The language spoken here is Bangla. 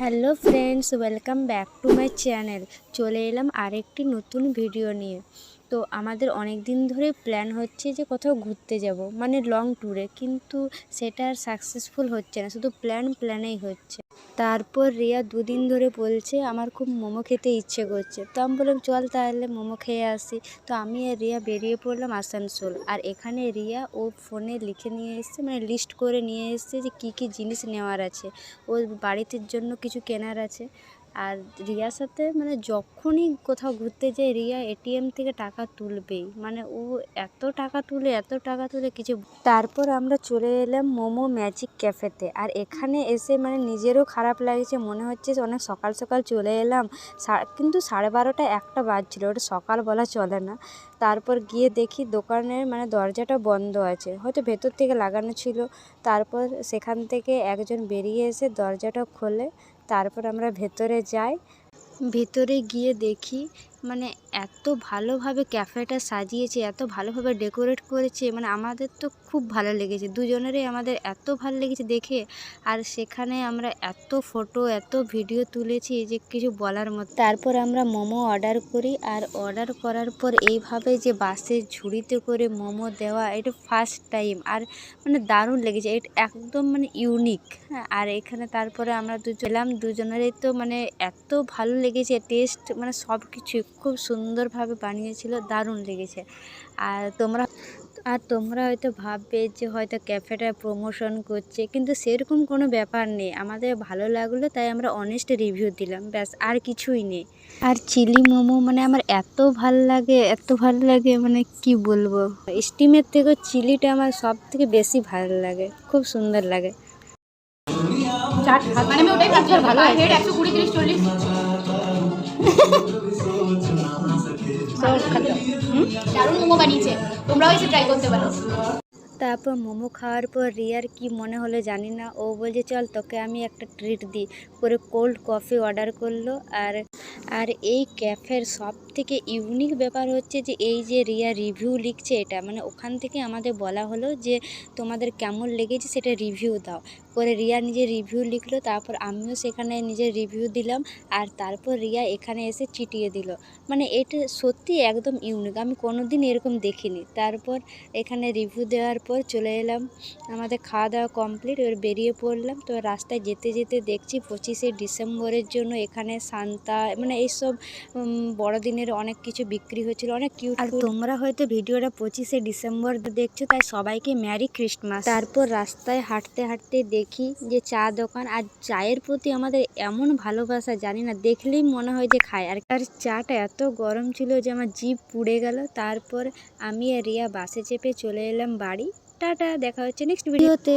Hello friends welcome back to my channel. চলে এলাম আরেকটি নতুন ভিডিও নিয়ে। তো আমাদের অনেক দিন ধরে প্ল্যান হচ্ছে যে কোথাও ঘুরতে যাব মানে লং ট্যুরে কিন্তু সেটা আর সাকসেসফুল হচ্ছে না, শুধু প্ল্যান প্ল্যানেই হচ্ছে। তারপর রিয়া দুদিন ধরে বলছে, আমার খুব মোমো খেতে ইচ্ছে করছে। তো আমি বললাম, চল তাহলে মোমো খেয়ে আসি। তো আমি আর রিয়া বেরিয়ে পড়লাম আসানসোল। আর এখানে রিয়া ও ফোনে লিখে নিয়ে এসছে মানে লিস্ট করে নিয়ে এসছে যে কী কী জিনিস নেওয়ার আছে। ওর বাড়িতে জন্য কিছু কেনার আছে। আর রিয়ার সাথে মানে যখনই কোথাও ঘুরতে যায় রিয়া এটিএম থেকে টাকা তুলবেই। মানে ও এত টাকা তুলে, এত টাকা তুলে কিছু তারপর আমরা চলে এলাম মোমো ম্যাজিক ক্যাফেতে। আর এখানে এসে মানে নিজেরও খারাপ লাগছে, মনে হচ্ছে অনেক সকাল সকাল চলে এলাম। কিন্তু সাড়ে বারোটা একটা বাজছিল, ওটা সকাল বলা চলে না। তারপর গিয়ে দেখি দোকানের মানে দরজাটা বন্ধ আছে, হয়তো ভেতর থেকে লাগানো ছিল। তারপর সেখান থেকে একজন বেরিয়ে এসে দরজাটা খোলে। তারপর আমরা ভেতরে যাই। ভেতরে গিয়ে দেখি মানে এত ভালোভাবে ক্যাফেটা সাজিয়েছে, এত ভালোভাবে ডেকোরেট করেছে মানে আমাদের তো খুব ভালো লেগেছে। দুজনেরই আমাদের এত ভালো লেগেছে দেখে। আর সেখানে আমরা এত ফটো, এত ভিডিও তুলেছি যে কিছু বলার মতো। তারপর আমরা মোমো অর্ডার করি, আর অর্ডার করার পর এইভাবে যে বাসের ঝুড়িতে করে মোমো দেওয়া, এটা ফার্স্ট টাইম আর মানে দারুণ লেগেছে, এটা একদম মানে ইউনিক হ্যাঁ আর এখানে তারপরে আমরা দুজন এলাম, দুজনেরই তো মানে এত ভালো লেগেছে টেস্ট মানে সব কিছু খুব সুন্দরভাবে বানিয়েছিল দারুণ লেগেছে। আর তোমরা আর তোমরা হয়তো ভাববে যে হয়তো ক্যাফেটা প্রমোশন করছে কিন্তু সেরকম কোনো ব্যাপার নেই। আমাদের ভালো লাগল তাই আমরা অনেস্ট রিভিউ দিলাম ব্যাস আর কিছুই নেই। আর চিলি মোমো মানে আমার এত ভালো লাগে এত ভালো লাগে মানে কি বলব? স্টিমের থেকেও চিলিটা আমার সব থেকে বেশি ভালো লাগে খুব সুন্দর লাগে। মানে আমি ওটাই ভালো হেড একশো কুড়ি তিরিশ চল্লিশ। পারো তারপর মোমো খাওয়ার পর রিয়ার কি মনে হলো জানি না। ও বলছে, চল তোকে আমি একটা ট্রিট দিই। করে কোল্ড কফি অর্ডার করল। আর আর এই ক্যাফের সব থেকে ইউনিক ব্যাপার হচ্ছে যে, এই যে রিয়া রিভিউ লিখছে এটা মানে ওখান থেকে আমাদের বলা হলো যে, তোমাদের কেমন লেগেছে সেটা রিভিউ দাও। করে রিয়া নিজের রিভিউ লিখলো তারপর আমিও সেখানে নিজের রিভিউ দিলাম আর তারপর রিয়া এখানে এসে চিটিয়ে দিল। মানে এটা সত্যি একদম ইউনিক আমি কোনো দিন এরকম দেখিনি। তারপর এখানে রিভিউ দেওয়ার পর চলে এলাম আমাদের খাওয়া দাওয়া কমপ্লিট এবার বেরিয়ে পড়লাম। তো রাস্তায় যেতে যেতে দেখছি পঁচিশে ডিসেম্বরের জন্য এখানে সান্তা মানে এইসব বড়দিনের অনেক কিছু বিক্রি হচ্ছিল অনেক কিউট আর তোমরা হয়তো ভিডিওটা পঁচিশে ডিসেম্বর দেখছ তাই সবাইকে ম্যারি ক্রিসমাস তারপর রাস্তায় হাঁটতে হাঁটতে দেখি যে চা দোকান আর চায়ের প্রতি আমাদের এমন ভালোবাসা, জানি না, দেখলেই মনে হয় যে খায়। আর আর চাটা এত গরম ছিল যে আমার জিভ পুড়ে গেল। তারপর আমি আর রিয়া বাসে চেপে চলে এলাম বাড়ি। টাটা, দেখা হচ্ছে নেক্সট ভিডিওতে